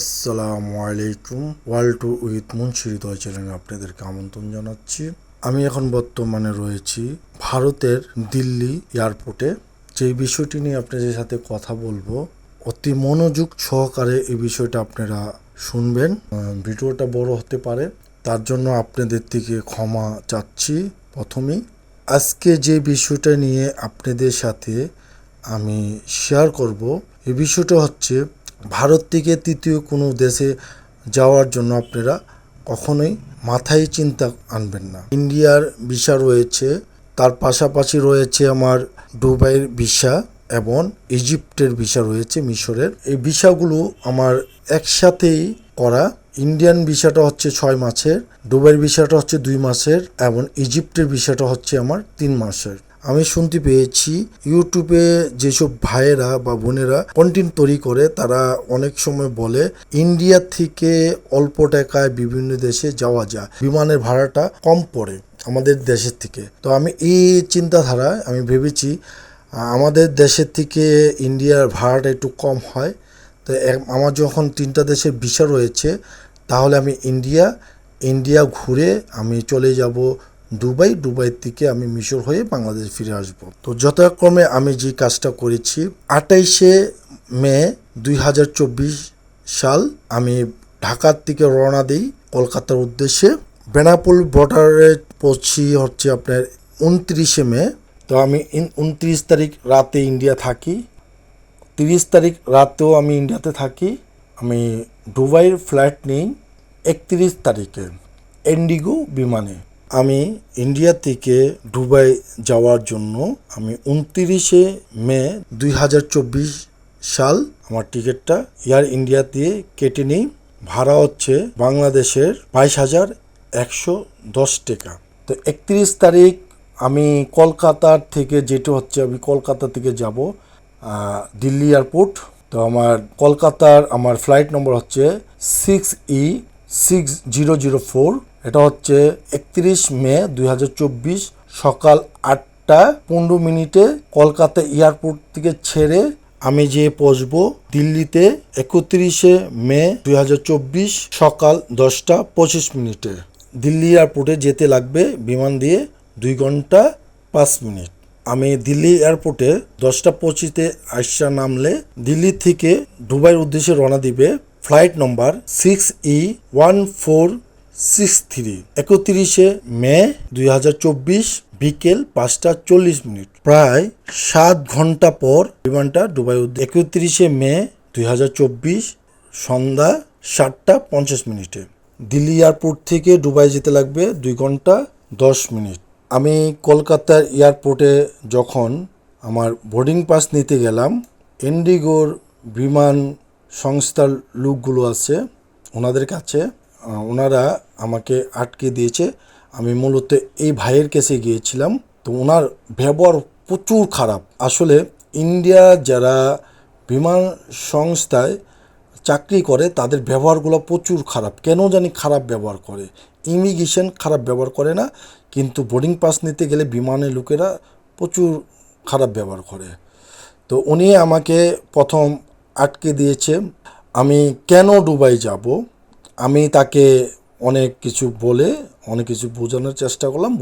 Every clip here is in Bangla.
আসসালামু আলাইকুম। World tour with Munshi Hridoy চ্যানেলে আপনাদেরকে আমন্ত্রণ জানাচ্ছি। আমি এখন বর্তমানে রয়েছি ভারতের দিল্লি এয়ারপোর্টে। যে বিষয়টি নিয়ে আপনাদের সাথে কথা বলব, অতি মনোযোগ সহকারে এই বিষয়টা আপনারা শুনবেন। ভিডিওটা বড় হতে পারে, তার জন্য আপনাদের থেকে ক্ষমা চাচ্ছি প্রথমেই। আজকে যে বিষয়টা নিয়ে আপনাদের সাথে আমি শেয়ার করব এই বিষয়টা হচ্ছে ভারত থেকে তৃতীয় কোনো দেশে যাওয়ার জন্য আপনারা কখনোই মাথায় চিন্তা আনবেন না। ইন্ডিয়ার ভিসা রয়েছে, তার পাশাপাশি রয়েছে আমার দুবাইয়ের ভিসা এবং ইজিপ্টের ভিসা রয়েছে মিশরের। এই ভিসাগুলো আমার একসাথেই করা। ইন্ডিয়ান ভিসাটা হচ্ছে ছয় মাসের, দুবাইয়ের ভিসাটা হচ্ছে দুই মাসের এবং ইজিপ্টের ভিসাটা হচ্ছে আমার তিন মাসের। আমি শুনতে পেয়েছি ইউটিউবে যেসব ভাইয়েরা বা বোনেরা কন্টেন্ট তৈরি করে, তারা অনেক সময় বলে, ইন্ডিয়া থেকে অল্প টাকায় বিভিন্ন দেশে যাওয়া যায়। বিমানের ভাড়াটা কম পড়ে আমাদের দেশের থেকে। তো আমি এই চিন্তাধারায় আমি ভেবেছি, আমাদের দেশের থেকে ইন্ডিয়ার ভাড়াটা একটু কম হয়। তো আমার যখন তিনটা দেশের ভিসা রয়েছে, তাহলে আমি ইন্ডিয়া ইন্ডিয়া ঘুরে আমি চলে যাব দুবাই দুবাই থেকে আমি মিশর হয়ে বাংলাদেশ ফিরে আসব। তো যথাক্রমে আমি যে কাজটা করেছি আটাইশে মে দুই হাজার চব্বিশ সাল আমি ঢাকার থেকে রওনা দিই কলকাতার উদ্দেশ্যে। বেনাপুল বর্ডারে পৌঁছি হচ্ছে আপনার উনত্রিশে মে। তো আমি উনত্রিশ তারিখ রাতে ইন্ডিয়া থাকি। তিরিশ তারিখ রাতেও আমি ইন্ডিয়াতে থাকি। আমি দুবাইয়ের ফ্লাইট নিই একত্রিশ তারিখে, এন্ডিগো বিমানে। আমি ইন্ডিয়া থেকে দুবাই যাওয়ার জন্য আমি উনত্রিশে মে দুই হাজার চব্বিশ সাল আমার টিকিটটা এয়ার ইন্ডিয়া দিয়ে কেটে নিই। ভাড়া হচ্ছে বাংলাদেশের বাইশ হাজার একশো দশ টাকা। তো একত্রিশ তারিখ আমি কলকাতার থেকে যেটা হচ্ছে আমি কলকাতা থেকে যাব দিল্লি এয়ারপোর্ট। তো আমার কলকাতার আমার ফ্লাইট নম্বর হচ্ছে six E six zero zero four এটা হচ্ছে একত্রিশ মে দুই হাজার চব্বিশ সকাল আটটা পনেরো মিনিটে কলকাতা এয়ারপোর্ট থেকে ছেড়ে আমি যে পৌঁছবো দিল্লিতে একত্রিশে মে দুই হাজার চব্বিশ সকাল দশটা পঁচিশ মিনিটে। দিল্লি এয়ারপোর্টে যেতে লাগবে বিমান দিয়ে দুই ঘণ্টা পাঁচ মিনিট। আমি দিল্লি এয়ারপোর্টে দশটা পঁচিশে আসা নামলে দিল্লি থেকে দুবাইয়ের উদ্দেশ্যে রওনা দিবে flight number six E one four six three, একত্রিশে মে দুই হাজার চব্বিশ বিকেল পাঁচটা চল্লিশ মিনিট। প্রায় সাত ঘণ্টা পর বিমানটা দুবাই একত্রিশে মে দুই হাজার চব্বিশ সন্ধ্যা সাতটা পঞ্চাশ মিনিটে। দিল্লি এয়ারপোর্ট থেকে দুবাই যেতে লাগবে দুই ঘণ্টা দশ মিনিট। আমি কলকাতার এয়ারপোর্টে যখন আমার বোর্ডিং পাস নিতে গেলাম, ইন্ডিগোর বিমান সংস্থার লোকগুলো আছে, ওনাদের কাছে ওনারা আমাকে আটকে দিয়েছে। আমি মূলত এই ভাইয়ের কাছে গিয়েছিলাম। তো ওনার ব্যবহার প্রচুর খারাপ। আসলে ইন্ডিয়া যারা বিমান সংস্থায় চাকরি করে, তাদের ব্যবহারগুলো প্রচুর খারাপ। কেন জানি খারাপ ব্যবহার করে? ইমিগ্রেশন খারাপ ব্যবহার করে না, কিন্তু বোর্ডিং পাস নিতে গেলে বিমানের লোকেরা প্রচুর খারাপ ব্যবহার করে। তো উনি আমাকে প্রথম আটকে দিয়েছে। আমি কেন দুবাই যাব? আমি তাকে অনেক কিছু বলে, অনেক কিছু বোঝানোর চেষ্টা করলাম।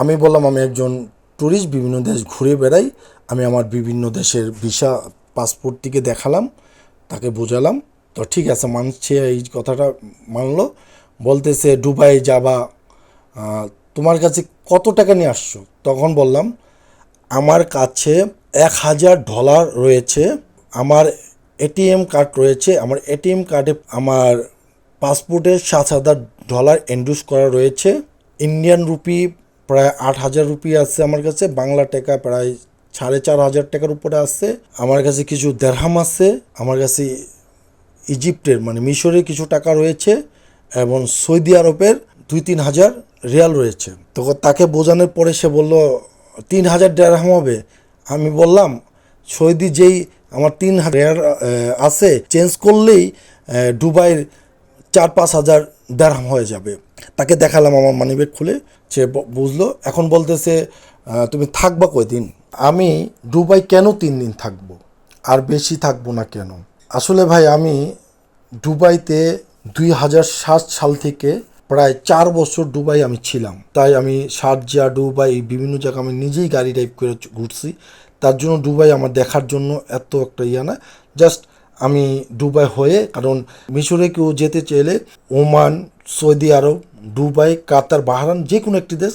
আমি বললাম আমি একজন ট্যুরিস্ট বিভিন্ন দেশ ঘুরে বেড়াই। আমি আমার বিভিন্ন দেশের ভিসা পাসপোর্ট থেকে দেখালাম, তাকে বোঝালাম। তো ঠিক আছে, মানছে এই কথাটা মানলো। বলতেছে, দুবাই যাবা তোমার কাছে কত টাকা নিয়ে আসছো? তখন বললাম, আমার কাছে এক হাজার ডলার রয়েছে। আমার এটিএম কার্ড রয়েছে। আমার এটিএম কার্ডে আমার পাসপোর্টে সাত হাজার ডলার এন্ডুস করা রয়েছে। ইন্ডিয়ান রুপি প্রায় আট হাজার রুপি আছে আমার কাছে। বাংলা টাকা প্রায় সাড়ে চার হাজার টাকার উপরে আছে। আমার কাছে কিছু দেড়হাম আছে। আমার কাছে ইজিপ্টের মানে মিশরের কিছু টাকা রয়েছে এবং সৌদি আরবের দুই তিন হাজার রিয়াল রয়েছে। তো তাকে বোঝানোর পরে সে বলল, তিন হাজার ডেরাম হবে। আমি বললাম, সৌদি যেই আমার তিন হাজার আছে চেঞ্জ করলেই দুবাইয়ের চার পাঁচ হাজার দেড়হাম হয়ে যাবে। তাকে দেখালাম আমার মানিব্যাগ খুলে, সে বুঝলো, এখন বলতেছে তুমি থাকবা কয়দিন? আমি, দুবাই কেন তিন দিন থাকব? আর বেশি থাকব না কেন? আসলে ভাই, আমি দুবাইতে দুই হাজার সাত সাল থেকে প্রায় চার বছর দুবাই আমি ছিলাম। তাই আমি শারজা দুবাই বিভিন্ন জায়গা আমি নিজেই গাড়ি ড্রাইভ করে ঘুরছি। তার জন্য দুবাই আমার দেখার জন্য এত একটা ইয়ে না। জাস্ট আমি দুবাই হয়ে, কারণ মিশরে কেউ যেতে চাইলে Oman, Saudi Arabia, Dubai, Qatar Bahrain যে কোনো একটি দেশ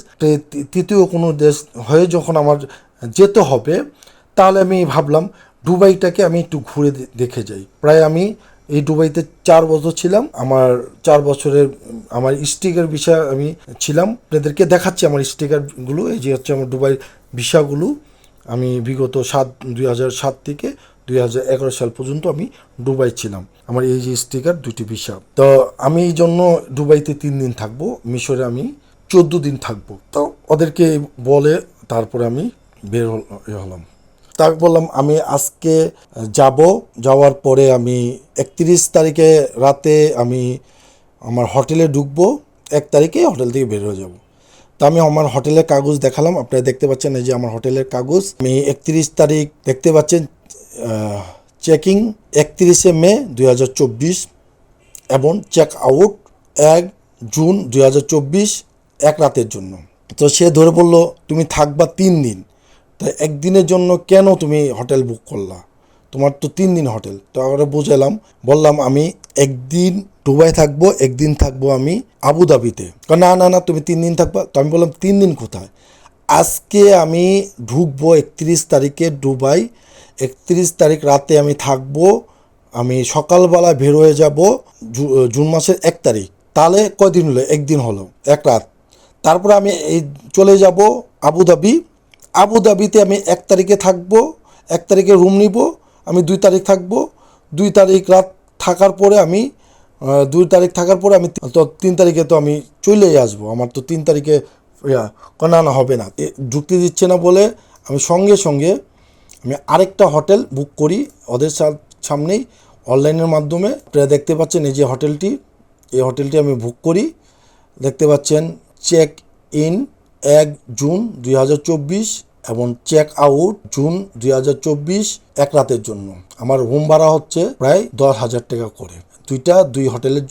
তৃতীয় কোনো দেশ হয়ে যখন আমার যেতে হবে, তাহলে আমি ভাবলাম দুবাইটাকে আমি একটু ঘুরে দেখে যাই। প্রায় আমি এই দুবাইতে চার বছর ছিলাম। আমার চার বছরের, আমার স্টিকার বিষয় আমি ছিলাম। আপনাদেরকে দেখাচ্ছি আমার স্টিকারগুলো, এই যে হচ্ছে আমার দুবাই ভিসাগুলো। আমি বিগত সাত, দুই হাজার সাত থেকে দুই হাজার এগারো সাল পর্যন্ত আমি দুবাই ছিলাম। আমার এই যে স্টিকার দুটি ভিসা। তো আমি এই জন্য দুবাইতে তিন দিন থাকব, মিশরে আমি চোদ্দ দিন থাকব। তো ওদেরকে বলে তারপরে আমি বের হলাম। তা বললাম, আমি আজকে যাব। যাওয়ার পরে আমি একত্রিশ তারিখে রাতে আমি আমার হোটেলে ঢুকবো। এক তারিখে হোটেল থেকে বের হয়ে যাব। তা আমি আমার হোটেলের কাগজ দেখালাম। আপনারা দেখতে পাচ্ছেন এই যে আমার হোটেলের কাগজ। আমি একত্রিশ তারিখ দেখতে পাচ্ছেন চেকিং একত্রিশে মে দুই হাজার চব্বিশ এবং চেক আউট এক জুন দুই এক রাতের জন্য। তো সে ধরে বলল, তুমি থাকবা তিন দিন। তা একদিনের জন্য কেন তুমি হোটেল বুক করলা? তোমার তো তিন দিন হোটেল। তো আমরা বুঝালাম, বললাম, আমি একদিন দুবাই থাকব, একদিন থাকব আমি আবুধাবিতে না না না, তুমি তিন দিন থাকবা। তো আমি বললাম, তিন দিন কোথায়? আজকে আমি ঢুকবো একত্রিশ তারিখে দুবাই। একত্রিশ তারিখ রাতে আমি থাকব, আমি সকালবেলা বের হয়ে যাব জুন মাসের এক তারিখ। তাহলে কয়দিন হলো? একদিন হলো, এক রাত। তারপরে আমি এই চলে যাব আবুধাবি আবুধাবিতে আমি এক তারিখে থাকব, এক তারিখে রুম নিব, আমি দুই তারিখ থাকব। দুই তারিখ রাত থাকার পরে আমি দুই তারিখ থাকার পরে আমি তো তিন তারিখে তো আমি চলেই আসব। আমার তো তিন তারিখে না না হবে না। যুক্তি দিচ্ছে না বলে আমি সঙ্গে সঙ্গে আমি আরেকটা হোটেল বুক করি ওদের সামনেই। অনলাইনের মাধ্যমে আপনারা দেখতে পাচ্ছেন এই যে হোটেলটি। এই হোটেলটি আমি বুক করি। দেখতে পাচ্ছেন চেক ইন এক জুন দুই হাজার চব্বিশ এবং চেক আউট জুন দুই এক রাতের জন্য। আমার রুম ভাড়া হচ্ছে প্রায় দশ হাজার টাকা করে। দুইটা, দুই হোটেলের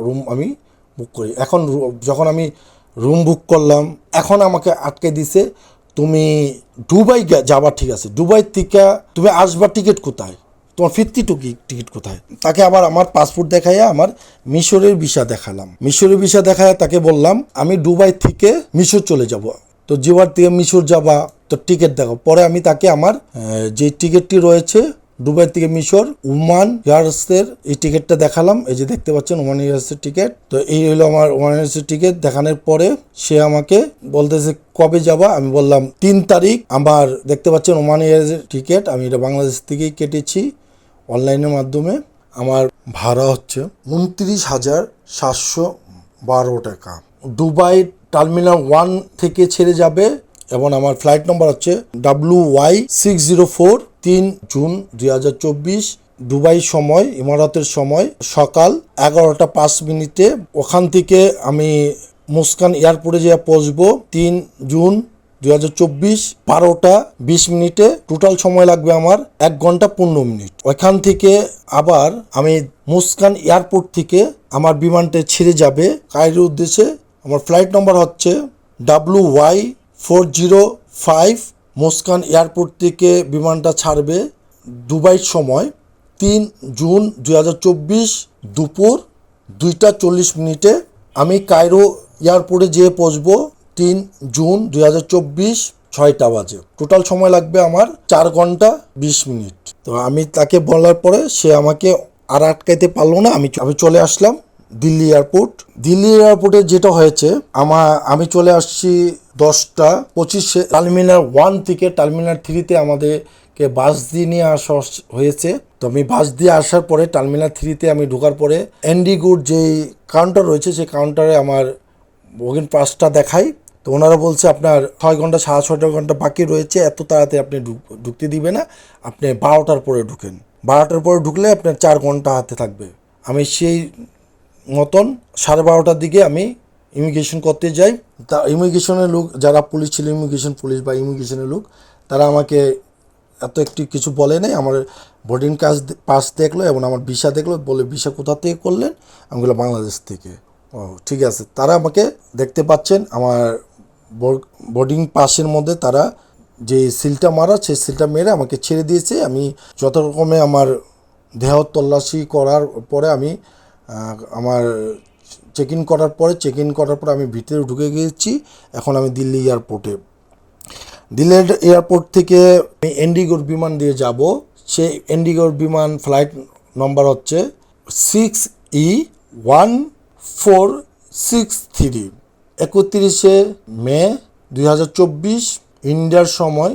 রুম আমি বুক করি। এখন যখন আমি রুম বুক করলাম, এখন আমাকে আটকে দিছে, তুমি দুবাই গে- যাবা ঠিক আছে। দুবাই থেকে তুমি আসবার টিকিট কোথায়? তোমার ফিরতি টুকি টিকিট কোথায়? তাকে আবার আমার পাসপোর্ট দেখাইয়া আমার মিশরের ভিসা দেখালাম। মিশরের ভিসা দেখায় তাকে বললাম, আমি দুবাই থেকে মিশর চলে যাব। তো যেবার থেকে মিশর যাবা, তো টিকিট দেখো। পরে আমি তাকে আমার যে টিকিটটি রয়েছে দুবাই থেকে মিশর উমান এয়ারসের এই টিকিটটা দেখালাম। এই যে দেখতে পাচ্ছেন, ওমান এয়ারসের টিকিট। তো এই হলো আমার ওমান এয়ারসের টিকিট। দেখানোর পরে সে আমাকে বলতেছে, কবে যাবা? আমি বললাম, তিন তারিখ। আমার দেখতে পাচ্ছেন, ওমান এয়ারসের টিকিট। আমি এটা বাংলাদেশ থেকেই কেটেছি অনলাইনের মাধ্যমে। আমার ভাড়া হচ্ছে উনত্রিশ হাজার সাতশো বারো টাকা। দুবাই টার্মিনাল ওয়ান থেকে ছেড়ে যাবে এবং আমার ফ্লাইট নম্বর হচ্ছে W Y six zero four. তিন জুন দুই হাজার চব্বিশ, দুবাই সময়, ইমারতের সময়, সকাল এগারোটা পাঁচ মিনিটে। ওখান থেকে আমি মুস্কান এয়ারপোর্টে যেয়ে পৌঁছবো তিন জুন দুই হাজার চব্বিশ, বারোটা বিশ মিনিটে। টোটাল সময় লাগবে আমার এক ঘণ্টা পনেরো মিনিট। ওইখান থেকে আবার আমি মুস্কান এয়ারপোর্ট থেকে আমার বিমানটা ছেড়ে যাবে। কায়রোর উদ্দেশ্যে আমার ফ্লাইট নম্বর হচ্ছে W Y four zero five Muskan airport থেকে বিমানটা ছাড়বে দুবাইয়ের সময় তিন জুন দুই হাজার চব্বিশ দুপুর দুইটা চল্লিশ মিনিটে। আমি কায়রো এয়ারপোর্টে যেয়ে পৌঁছবো তিন জুন দুই হাজার চব্বিশ ছয়টা বাজে। টোটাল সময় লাগবে আমার চার ঘণ্টা বিশ মিনিট। তো আমি তাকে বলার পরে সে আমাকে আর আটকাইতে পারল না, আমি আমি চলে আসলাম। দিল্লি এয়ারপোর্ট। দিল্লি এয়ারপোর্টে যেটা হয়েছে আমার আমি চলে আসছি দশটা পঁচিশে। টার্মিনাল ওয়ান থেকে টার্মিনাল থ্রিতে আমাদেরকে বাস দিয়ে নিয়ে আসা হয়েছে। তো আমি বাস দিয়ে আসার পরে টার্মিনাল থ্রিতে আমি ঢোকার পরে এন্ডিগুড যেই কাউন্টার রয়েছে, সেই কাউন্টারে আমার বগিন পাসটা দেখাই। তো ওনারা বলছে, আপনার ছয় ঘণ্টা সাড়ে ছয়টা ঘণ্টা বাকি রয়েছে, এত তাড়াতাড়ি আপনি ঢুক- ঢুকতে দিবে না। আপনি বারোটার পরে ঢুকেন। বারোটার পরে ঢুকলে আপনার চার ঘণ্টা হাতে থাকবে। আমি সেই মতন সাড়ে বারোটার দিকে আমি ইমিগ্রেশন করতে যাই। তা ইমিগ্রেশনের লোক, যারা পুলিশ ছিল ইমিগ্রেশন পুলিশ বা ইমিগ্রেশনের লোক, তারা আমাকে এত একটি কিছু বলে নাই। আমার বোর্ডিং কাজ পাস দেখল এবং আমার ভিসা দেখল, বলে ভিসা কোথা থেকে করলেন? আমি বললাম, বাংলাদেশ থেকে। ও, ঠিক আছে। তারা আমাকে দেখতে পাচ্ছেন, আমার বোর্ডিং পাসের মধ্যে তারা যে সিলটা মারা সেই সিলটা মেরে আমাকে ছেড়ে দিয়েছে। আমি যত রকমে আমার দেহ তল্লাশি করার পরে আমি আমার চেক ইন করার পরে চেক ইন করার পরে আমি ভিতরে ঢুকে গিয়েছি। এখন আমি দিল্লি এয়ারপোর্টে। দিল্লির এয়ারপোর্ট থেকে আমি এন্ডিগোর বিমান দিয়ে যাব। সেই এন্ডিগোর বিমান ফ্লাইট নম্বর হচ্ছে six E one four six three একত্রিশে মে দুই হাজার চব্বিশ, ইন্ডিয়ার সময়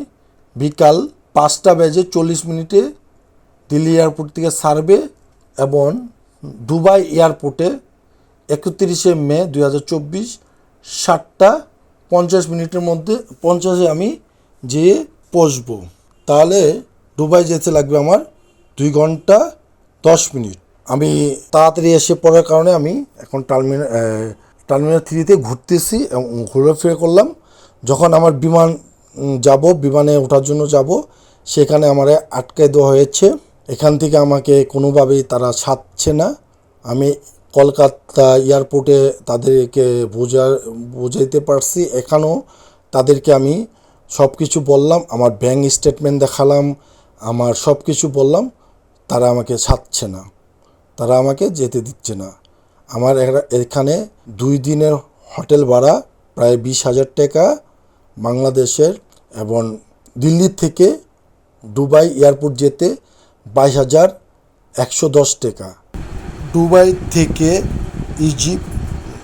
বিকাল পাঁচটা বেজে চল্লিশ মিনিটে দিল্লি এয়ারপোর্ট থেকে ছাড়বে এবং দুবাই এয়ারপোর্টে একত্রিশে মে দুই হাজার চব্বিশ সাতটা পঞ্চাশ মিনিটের মধ্যে, পঞ্চাশে আমি যেয়ে পৌঁছবো। তাহলে দুবাই যেতে লাগবে আমার দুই ঘণ্টা দশ মিনিট। আমি তাড়াতাড়ি এসে পড়ার কারণে আমি এখন টার্মিনাল টার্মিনাল থ্রিতে ঘুরতেছি এবং ঘোরাফেরা করলাম। যখন আমার বিমান যাব, বিমানে ওঠার জন্য যাব, সেখানে আমার আটকে দেওয়া হয়েছে। এখান থেকে আমাকে কোনোভাবেই তারা ছাড়ছে না। আমি কলকাতা এয়ারপোর্টে তাদেরকে বোঝা, বোঝাইতে পারছি। এখানেও তাদেরকে আমি সব কিছু বললাম, আমার ব্যাঙ্ক স্টেটমেন্ট দেখালাম, আমার সব কিছু বললাম, তারা আমাকে ছাড়ছে না। তারা আমাকে যেতে দিচ্ছে না। আমার এখানে দুই দিনের হোটেল ভাড়া প্রায় বিশ হাজার টাকা বাংলাদেশের এবং দিল্লি থেকে দুবাই এয়ারপোর্ট যেতে বাইশ হাজার একশো দশ টাকা। দুবাই থেকে ইজিপ্ট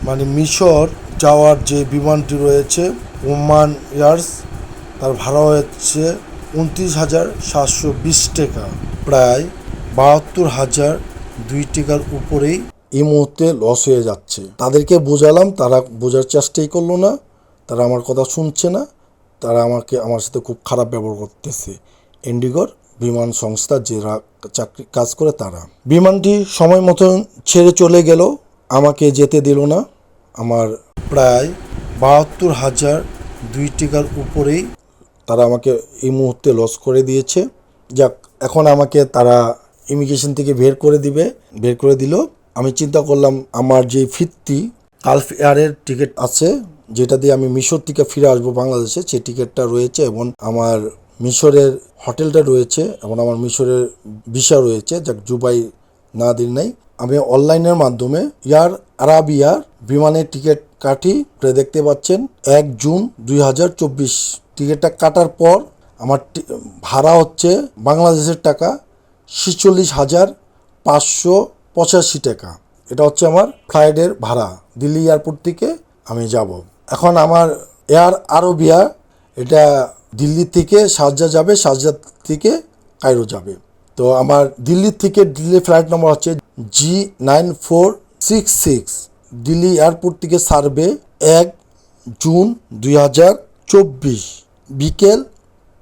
মানে মিশর যাওয়ার যে বিমানটি রয়েছে, ওমান এয়ার্স, তার ভাড়া হচ্ছে উনত্রিশ হাজার সাতশো বিশ টাকা। প্রায় বাহাত্তর হাজার দুই টাকার উপরেই এই মুহূর্তে লস হয়ে যাচ্ছে। তাদেরকে বোঝালাম, তারা বোঝার চেষ্টাই করল না, তারা আমার কথা শুনছে না, তারা আমাকে, আমার সাথে খুব খারাপ ব্যবহার করতেছে। ইন্ডিগোর বিমান সংস্থা যারা চাকরি, কাজ করে তারা। বিমানটি সময় মতন ছেড়ে চলে গেল, আমাকে যেতে দিল না। আমার প্রায় বাহাত্তর হাজার দুই টাকার উপরেই তারা আমাকে এই মুহূর্তে লস করে দিয়েছে। যাক, এখন আমাকে তারা ইমিগ্রেশন থেকে বের করে দিবে, বের করে দিল। আমি চিন্তা করলাম, আমার যে ফিরতি কালফ এয়ারের টিকিট আছে, যেটা দিয়ে আমি মিশর থেকে ফিরে আসব বাংলাদেশে, সেই টিকিটটা রয়েছে এবং আমার মিশরের হোটেলটা রয়েছে এবং আমার মিশরের ভিসা রয়েছে, যাক জুবাই না দিন নাই। আমি অনলাইনের মাধ্যমে এয়ার আরাবিয়ার বিমানের টিকিট কাটি দেখতে পাচ্ছেন, এক জুন দুই হাজার চব্বিশ। টিকিটটা কাটার পর আমার ভাড়া হচ্ছে বাংলাদেশের টাকা ছেচল্লিশ হাজার পাঁচশো পঁচাশি টাকা। এটা হচ্ছে আমার ফ্লাইটের ভাড়া, দিল্লি এয়ারপোর্ট থেকে আমি যাব। এখন আমার এয়ার আরবিয়া, এটা দিল্লি থেকে শারজা যাবে শারজা থেকে কায়রো যাবে। তো আমার দিল্লি থেকে দিল্লি ফ্লাইট নম্বর হচ্ছে G nine four six six Delhi airport থেকে ছাড়বে এক জুন দুই হাজার চব্বিশ বিকেল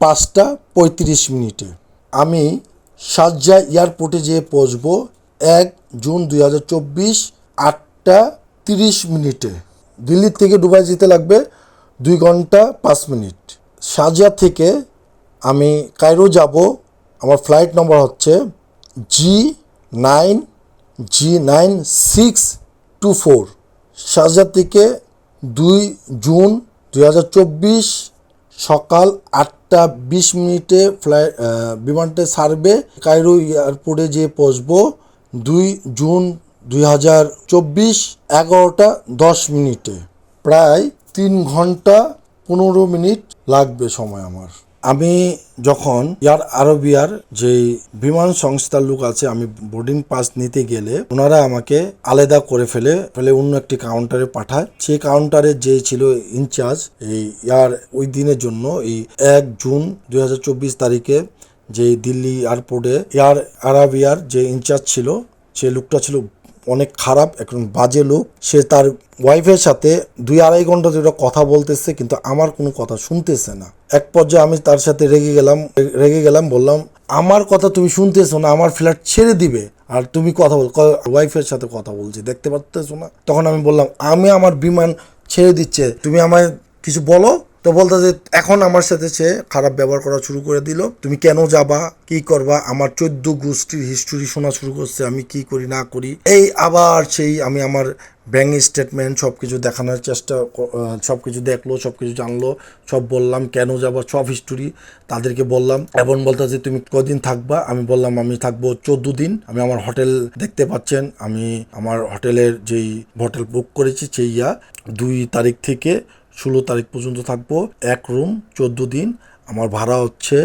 পাঁচটা পঁয়ত্রিশ মিনিটে। আমি শারজা এয়ারপোর্টে যেয়ে পৌঁছবো এক জুন দুই হাজার চব্বিশ আটটা তিরিশ মিনিটে। দিল্লি থেকে দুবাই যেতে লাগবে দুই ঘণ্টা পাঁচ মিনিট। শারজা থেকে আমি কায়রো যাব। আমার ফ্লাইট নম্বর হচ্ছে G nine G nine six two four Sharjah থেকে দুই জুন দুই হাজার চব্বিশ সকাল আটটা বিশ মিনিটে ফ্লাই বিমানটা ছাড়বে। কায়রো এয়ারপোর্টে যেয়ে পৌঁছবো দুই জুন দুই হাজার চব্বিশ এগারোটা দশ মিনিটে। প্রায় তিন ঘণ্টা পনেরো মিনিট লাগবে সময় আমার। আমি যখন এয়ার আরবিয়ার যে বিমান সংস্থার লোক আছে, আমি বোর্ডিং পাস নিতে গেলে ওনারা আমাকে আলাদা করে ফেলে ফেলে অন্য একটি কাউন্টারে পাঠায়। সেই কাউন্টারে যে ছিল ইনচার্জ এই এয়ার ওই দিনের জন্য, এই এক জুন দুই হাজার চব্বিশ তারিখে যে দিল্লি এয়ারপোর্টে এয়ার আরাবিয়ার যে ইনচার্জ ছিল, সে লোকটা ছিল অনেক খারাপ একজন বাজে লোক। সে তার ওয়াইফের সাথে দুই আড়াই ঘণ্টা ধরে কথা বলতেছে, কিন্তু আমার কোনো কথা শুনতেছে না। এক পর্যায়ে আমি তার সাথে রেগে গেলাম রেগে গেলাম, বললাম, আমার কথা তুমি শুনতেছো না, আমার ফ্ল্যাট ছেড়ে দিবে। আর তুমি কথা বল ওয়াইফের সাথে কথা বলছি, দেখতে পারতেছো না? তখন আমি বললাম, আমি আমার বিমান ছেড়ে দিচ্ছে, তুমি আমায় কিছু বলো? তো বলতে যে এখন আমার সাথে সে খারাপ ব্যবহার করা শুরু করে দিল। তুমি কেন যাবা? কি করবা? আমার চোদ্দ গোষ্ঠীর হিস্টোরি শোনা শুরু করছে, আমি কি করি, না করি? এই আবার সেই আমি আমার ব্যাঙ্ক স্টেটমেন্ট সব কিছু দেখানোর চেষ্টা সব কিছু দেখল সব কিছু জানলো, সব বললাম কেন যাব, সব হিস্টোরি তাদেরকে বললাম। এবং বলতে যে তুমি কদিন থাকবা? আমি বললাম, আমি থাকব চোদ্দ দিন। আমি আমার হোটেল দেখতে পাচ্ছেন, আমি আমার হোটেলের যেই হোটেল বুক করেছি, সেই ইয়া, দুই তারিখ থেকে ষোলো তারিখ পর্যন্ত থাকব। এক রুম, চোদ্দ দিন। আমার ভাড়া হচ্ছে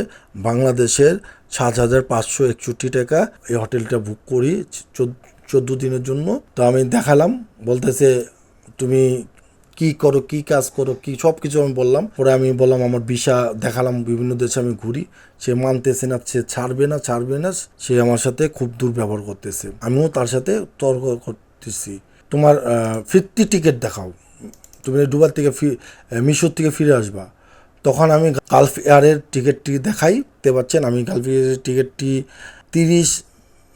বাংলাদেশের সাত হাজার পাঁচশো একষট্টি টাকা। এই হোটেলটা বুক করি চোদ্দ দিনের জন্য। তো আমি দেখালাম, বলতেছে, তুমি কি করো, কি কাজ করো, কি সব কিছু আমি বললাম। পরে আমি বললাম, আমার ভিসা দেখালাম, বিভিন্ন দেশে আমি ঘুরি। সে মানতেছে না, সে ছাড়বে না ছাড়বে না। সে আমার সাথে খুব দুর্ব্যবহার করতেছে। আমিও তার সাথে তর্ক করতেছি। তোমার ফিফটি টিকিট দেখাও। তুমি দুবার থেকে ফি মিশর থেকে ফিরে আসবা, তখন আমি গালফ এয়ারের টিকিটটি দেখাই তে পারছেন আমি গালফ এয়ারের টিকিটটি তিরিশ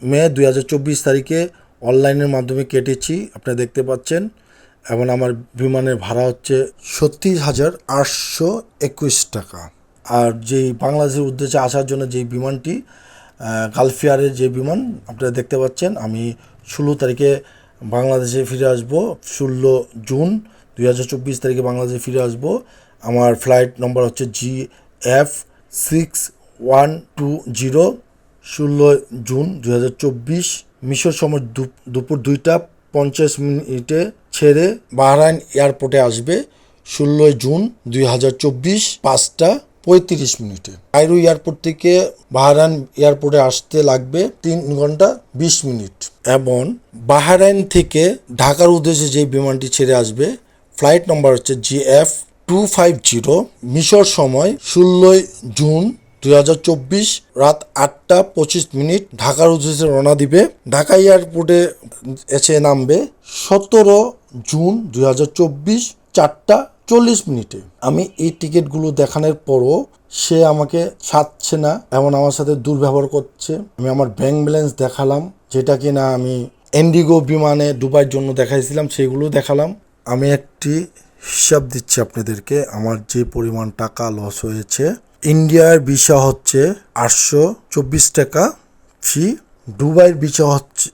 মে দুই হাজার চব্বিশ তারিখে অনলাইনের মাধ্যমে কেটেছি আপনারা দেখতে পাচ্ছেন, এবং আমার বিমানের ভাড়া হচ্ছে ছত্রিশ হাজার আটশো একুশ টাকা। আর যেই বাংলাদেশের উদ্দেশ্যে আসার জন্য যেই বিমানটি গালফিয়ারের যে বিমান, আপনারা দেখতে পাচ্ছেন, আমি ষোলো তারিখে বাংলাদেশে ফিরে আসব, ষোলো জুন দুই হাজার চব্বিশ তারিখে বাংলাদেশে ফিরে আসব। আমার ফ্লাইট নম্বর হচ্ছে G F six one two zero ষোলো জুন দু হাজার চব্বিশ, মিশর সময় দুপুর দুইটা পঞ্চাশ মিনিটে ছেড়ে বাহরাইন এয়ারপোর্টে আসবে, ষোলোই জুন দুই হাজার চব্বিশ, পাঁচটা পঁয়ত্রিশ মিনিটে। কায়রো এয়ারপোর্ট থেকে বাহরাইন এয়ারপোর্টে আসতে লাগবে তিন ঘণ্টা বিশ মিনিট। এবং বাহরাইন থেকে ঢাকার উদ্দেশ্যে যে বিমানটি ছেড়ে আসবে ফ্লাইট নম্বর হচ্ছে G F two five zero, মিশর সময় ষোলোই জুন দুই হাজার চব্বিশ, রাত আটটা পঁচিশ মিনিট, ঢাকার উদ্দেশ্যে রওনা দিবে। ঢাকা এয়ারপোর্টে এসে নামবে সতেরো জুন দুই হাজার চব্বিশ, চারটা চল্লিশ মিনিটে। আমি এই টিকিটগুলো দেখানোর পরও সে আমাকে সাচ্ছে না, এমন আমার সাথে দুর্ব্যবহার করছে। আমি আমার ব্যাংক ব্যালেন্স দেখালাম, যেটা কিনা আমি এন্ডিগো বিমানে দুবাইয়ের জন্য দেখাইছিলাম, সেগুলো দেখালাম। আমি একটি হিসাব দিচ্ছি আপনাদেরকে। আমার যে পরিমাণ টাকা লস হয়েছে ইন্ডিয়ার ভিসা হচ্ছে আটশো চব্বিশ টাকা ফি দুবাইয়ের ভিসা হচ্ছে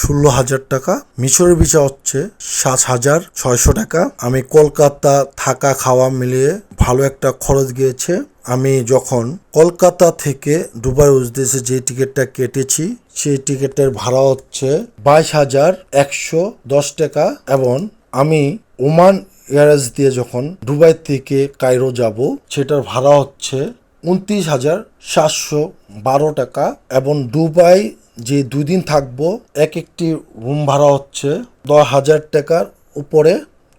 ষোলো হাজার টাকা, মিশরের ভিসা হচ্ছে সাত হাজার ছয়শো টাকা। আমি কলকাতা থাকা খাওয়া মিলিয়ে ভালো একটা খরচ গিয়েছে। আমি যখন কলকাতা থেকে দুবাই উদ্দেশ্যে যে টিকিটটা কেটেছি, সেই টিকিটের ভাড়া হচ্ছে বাইশ হাজার একশো দশ টাকা এবং আমি ওমান এয়ারলাইন্স দিয়ে যখন দুবাই থেকে কায়রো যাব, সেটার ভাড়া হচ্ছে উনত্রিশ হাজার সাতশো বারো টাকা এবং দুবাই যে দুই দিন থাকব, এক একটি রুম ভাড়া হচ্ছে দশ হাজার টাকার উপরে।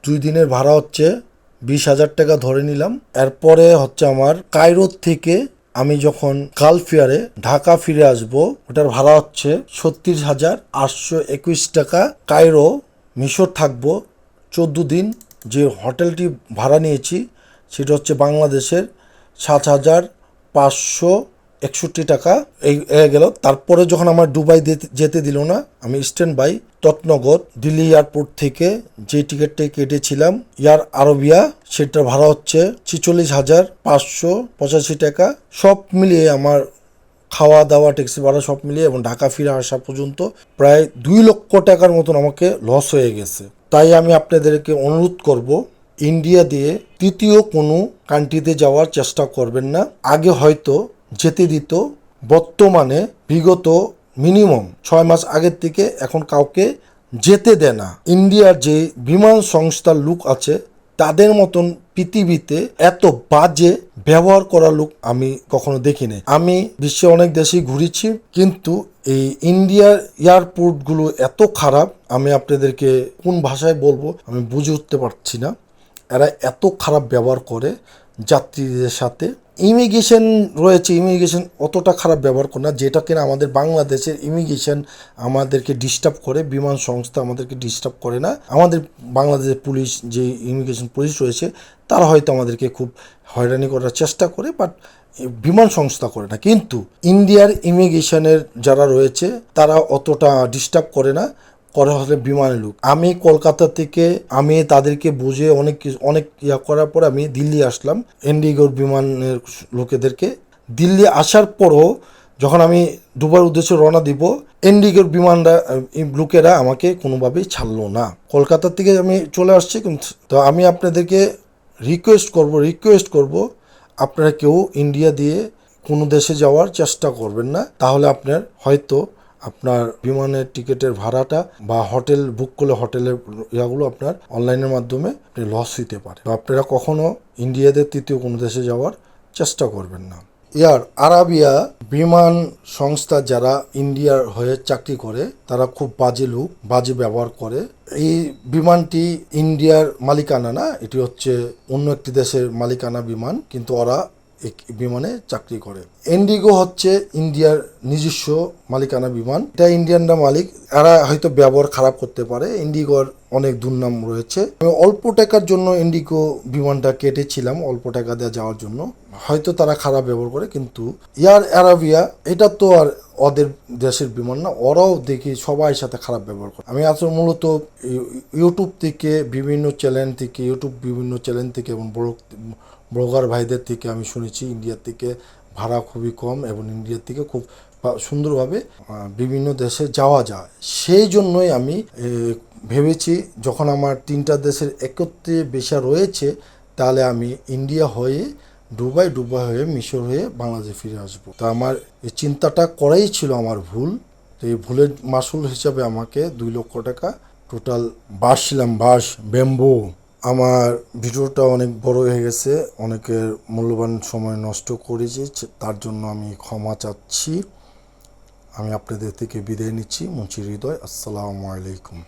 দুই দিনের ভাড়া হচ্ছে বিশ হাজার টাকা ধরে নিলাম। এরপরে হচ্ছে আমার কায়রো থেকে আমি যখন কালফিয়ারে ঢাকা ফিরে আসব, ওটার ভাড়া হচ্ছে ছত্রিশ হাজার আটশো একুশ টাকা। কায়রো, মিশর থাকব চোদ্দ দিন যে হোটেলটি ভাড়া নিয়েছি, সেটা হচ্ছে বাংলাদেশের সাত হাজার পাঁচশো একষট্টি টাকা। এই গেল। তারপরে যখন আমার দুবাই যেতে দিল না, আমি স্ট্যান্ড বাই তৎনগর দিল্লি এয়ারপোর্ট থেকে যে টিকিটটা কেটেছিলাম এয়ার আরবিয়া, সেটার ভাড়া হচ্ছে ছিচল্লিশ হাজার পাঁচশো পঁচাশি টাকা। সব মিলিয়ে আমার খাওয়া দাওয়া ট্যাক্সি ভাড়া সব মিলিয়ে এবং ঢাকা ফিরে আসা পর্যন্ত প্রায় দুই লক্ষ টাকার মতন আমাকে লস হয়ে গেছে। তাই আমি আপনাদেরকে অনুরোধ করব ইন্ডিয়া দিয়ে তৃতীয় কোনো কান্ট্রিতে যাওয়ার চেষ্টা করবেন না। আগে হয়তো যেতে দিত, বর্তমানে বিগত মিনিমাম ছয় মাস আগের থেকে এখন কাউকে যেতে দেয় না। ইন্ডিয়ার যে বিমান সংস্থার লোক আছে, তাদের মতন পৃথিবীতে এত বাজে ব্যবহার করা লোক আমি কখনো দেখিনি। আমি বিশ্বে অনেক দেশেই ঘুরেছি, কিন্তু এই ইন্ডিয়ার এয়ারপোর্টগুলো এত খারাপ, আমি আপনাদেরকে কোন ভাষায় বলব আমি বুঝে উঠতে পারছি না। এরা এত খারাপ ব্যবহার করে যাত্রীদের সাথে। ইমিগ্রেশন রয়েছে, ইমিগ্রেশন অতটা খারাপ ব্যবহার করে না, যেটা কিনা আমাদের বাংলাদেশের ইমিগ্রেশন আমাদেরকে ডিস্টার্ব করে, বিমান সংস্থা আমাদেরকে ডিস্টার্ব করে না। আমাদের বাংলাদেশের পুলিশ যে ইমিগ্রেশন পুলিশ রয়েছে, তারা হয়তো আমাদেরকে খুব হয়রানি করার চেষ্টা করে বাট বিমান সংস্থা করে না। কিন্তু ইন্ডিয়ার ইমিগ্রেশনের যারা রয়েছে, তারা অতটা ডিস্টার্ব করে না। করে হলে বিমানের লোক। আমি কলকাতা থেকে, আমি তাদেরকে বুঝে অনেক কিছু- অনেক ইয়া করার পর আমি দিল্লি আসলাম ইন্ডিগোর বিমানের লোকেদেরকে। দিল্লি আসার পরও যখন আমি দুবার উদ্দেশ্যে রওনা দিব ইন্ডিগোর বিমানরা লোকেরা আমাকে কোনোভাবেই ছাড়লো না। কলকাতা থেকে আমি চলে আসছি, কিন্তু তো আমি আপনাদেরকে রিকোয়েস্ট করব রিকোয়েস্ট করব, আপনারা কেউ ইন্ডিয়া দিয়ে কোনো দেশে যাওয়ার চেষ্টা করবেন না। তাহলে আপনার হয়তো আপনার বিমানের টিকিটের ভাড়াটা বা হোটেল বুক করলে হোটেলের ইয়াগুলো আপনার অনলাইনের মাধ্যমে লস হইতে পারে তো আপনারা কখনো ইন্ডিয়াতে তৃতীয় কোনো দেশে যাওয়ার চেষ্টা করবেন না। এয়ার আরাবিয়া বিমান সংস্থা যারা ইন্ডিয়ার হয়ে চাকরি করে, তারা খুব বাজে লোক, বাজে ব্যবহার করে। এই বিমানটি ইন্ডিয়ার মালিকানা না, এটি হচ্ছে অন্য একটি দেশের মালিকানা বিমান, কিন্তু ওরা বিমানে চাকরি করে ইন্ডিগো হচ্ছে ইন্ডিয়ার নিজস্ব মালিকানা বিমান। এটা ইন্ডিয়ানরা মালিক, এরা হয়তো ব্যবহার খারাপ করতে পারে। ইন্ডিগোর অনেক দুর্নাম রয়েছে। আমি অল্প টাকার জন্য ইন্ডিগো বিমানটা কেটেছিলাম, অল্প টাকা দেওয়া যাওয়ার জন্য। হয়তো তারা খারাপ ব্যবহার করে, কিন্তু এয়ার অ্যারাবিয়া এটা তো আর ওদের দেশের বিমান না, ওরাও দেখি সবাই সাথে খারাপ ব্যবহার করে। আমি আসলে মূলত ইউ- ইউটিউব থেকে বিভিন্ন চ্যানেল থেকে, ইউটিউব বিভিন্ন চ্যানেল থেকে এবং বড় ব্লগার ভাইদের থেকে আমি শুনেছি, ইন্ডিয়ার থেকে ভাড়া খুবই কম এবং ইন্ডিয়ার থেকে খুব সুন্দরভাবে বিভিন্ন দেশে যাওয়া যায়। সেই জন্যই আমি ভেবেছি যখন আমার তিনটা দেশের একত্রে বেশা রয়েছে, তাহলে আমি ইন্ডিয়া হয়ে ডুবাই ডুবাই হয়ে, মিশর হয়ে বাংলাদেশে ফিরে আসব। তো আমার এই চিন্তাটা করাই ছিল আমার ভুল। তো এই ভুলের মাসুল হিসাবে আমাকে দুই লক্ষ টাকা টোটাল বাস ছিলাম বাস, ব্যাম্বো। আমার ভিডিওটা অনেক বড় হয়ে গেছে, অনেকের মূল্যবান সময় নষ্ট করেছি তার জন্য আমি ক্ষমা চাচ্ছি। আমি আপনাদের থেকে বিদায় নিচ্ছি। মুচির হৃদয়, আসসালামু আলাইকুম।